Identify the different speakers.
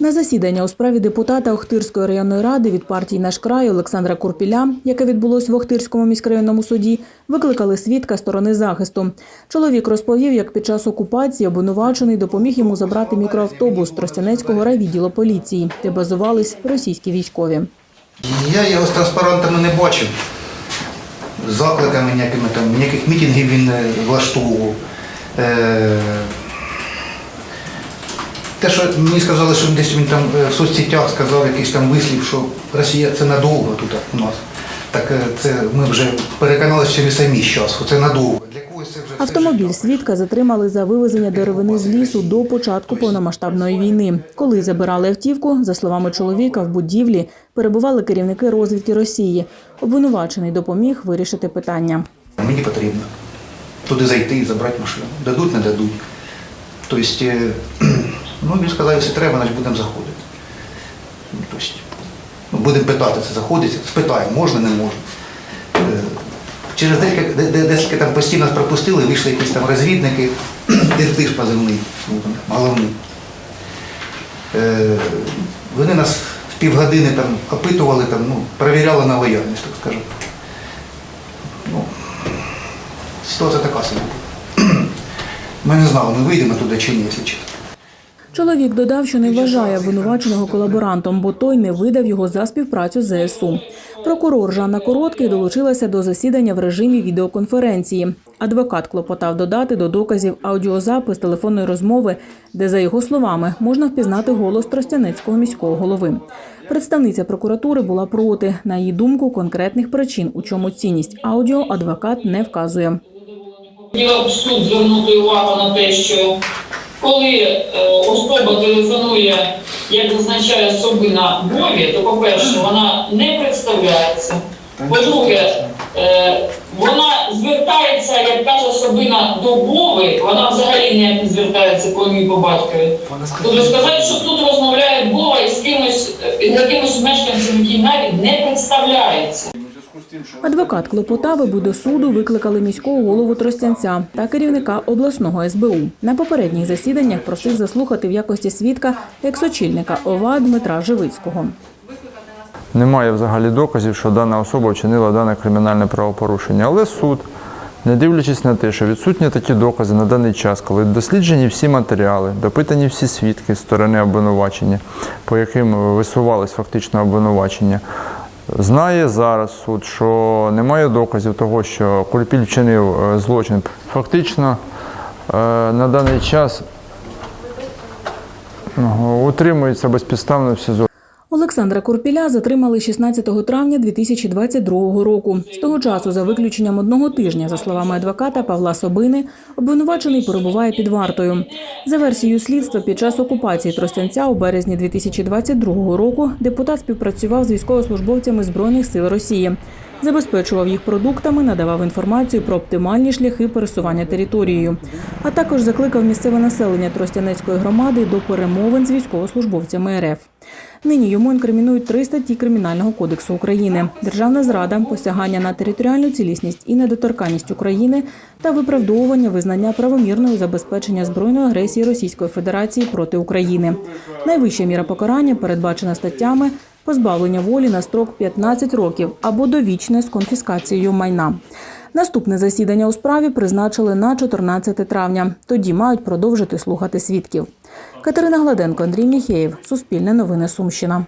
Speaker 1: На засідання у справі депутата Охтирської районної ради від партії «Наш край» Олександра Курпіля, яке відбулось в Охтирському міськрайонному суді, викликали свідка сторони захисту. Чоловік розповів, як під час окупації обвинувачений допоміг йому забрати мікроавтобус Тростянецького райвідділу поліції, де базувались російські військові.
Speaker 2: Я його з транспарантами не бачив. Закликами ніякими там, ніяких мітингів він влаштовував. Е, Те, що мені сказали, що десь він там е, в соцсетях сказав якийсь там вислів, що Росія це надовго тут у нас. Так е, це ми вже переконалися всі самі зараз, що це надовго. Для когось це вже
Speaker 1: Автомобіль свідка затримали за вивезення деревини з лісу до початку повномасштабної війни. Коли забирали автівку, за словами чоловіка, в будівлі перебували керівники розвідки Росії. Обвинувачений допоміг вирішити питання.
Speaker 2: Мені потрібно туди зайти і забрати машину. Дадуть, не дадуть. Тобто, е, ну, він сказав, якщо треба, значить будемо заходити. Тобто, будемо питати, це заходиться, спитаємо, можна, не можна. Е, Через декілька, де- де- декілька там постійно пропустили, вийшли якісь там розвідники, диртиш позивний, головний. Вони нас півгодини там опитували, там, ну, перевіряли на лояльність, так скажемо. Ну, ситуація така собі. Ми не знали, ми вийдемо туди чи ні, якщо чесно.
Speaker 1: Чоловік додав, що не вважає обвинуваченого колаборантом, бо той не видав його за співпрацю з ЗСУ. Прокурор Жанна Короткий долучилася до засідання в режимі відеоконференції. Адвокат клопотав додати до доказів аудіозапис телефонної розмови, де, за його словами, можна впізнати голос Тростянецького міського голови. Представниця прокуратури була проти. На її думку, конкретних причин, у чому цінність аудіо, адвокат не вказує.
Speaker 3: Хотіла б суд звернути увагу на те, що коли е, особа телефонує, як зазначає Собина Вові, то, по-перше, вона не представляється. По-друге, е, вона звертається, як каже Собина, до Вови, вона взагалі ніяк не звертається по ім'ю по батькові. Тобто сказати, що тут розмовляє Вова із кимось, е, із якимось мешканцем, який навіть не представляється.
Speaker 1: Адвокат Клопотави до суду викликали міського голову Тростянця та керівника обласного СБУ. На попередніх засіданнях просив заслухати в якості свідка екс-очільника ОВА Дмитра Живицького.
Speaker 4: Немає взагалі доказів, що дана особа вчинила дане кримінальне правопорушення. Але суд, не дивлячись на те, що відсутні такі докази на даний час, коли досліджені всі матеріали, допитані всі свідки з сторони обвинувачення, по яким висувались фактично обвинувачення, знає зараз суд, що немає доказів того, що Курпіль вчинив е, злочин. Фактично е, на даний час е, утримується безпідставно в СІЗО.
Speaker 1: Олександра Курпіля затримали 16 травня 2022 року. З того часу, за виключенням одного тижня, за словами адвоката Павла Собини, обвинувачений перебуває під вартою. За версією слідства, під час окупації Тростянця у березні 2022 року депутат співпрацював з військовослужбовцями збройних сил Росії. Забезпечував їх продуктами, надавав інформацію про оптимальні шляхи пересування територією, а також закликав місцеве населення Тростянецької громади до перемовин з військовослужбовцями РФ. Нині йому інкримінують три статті Кримінального кодексу України: державна зрада, посягання на територіальну цілісність і недоторканність України та виправдовування визнання правомірного забезпечення збройної агресії Російської Федерації проти України. Найвища міра покарання передбачена статтями позбавлення волі на строк 15 років або довічне з конфіскацією майна. Наступне засідання у справі призначили на 14 травня. Тоді мають продовжити слухати свідків. Катерина Гладенко, Андрій Міхеєв, Суспільне новини Сумщина.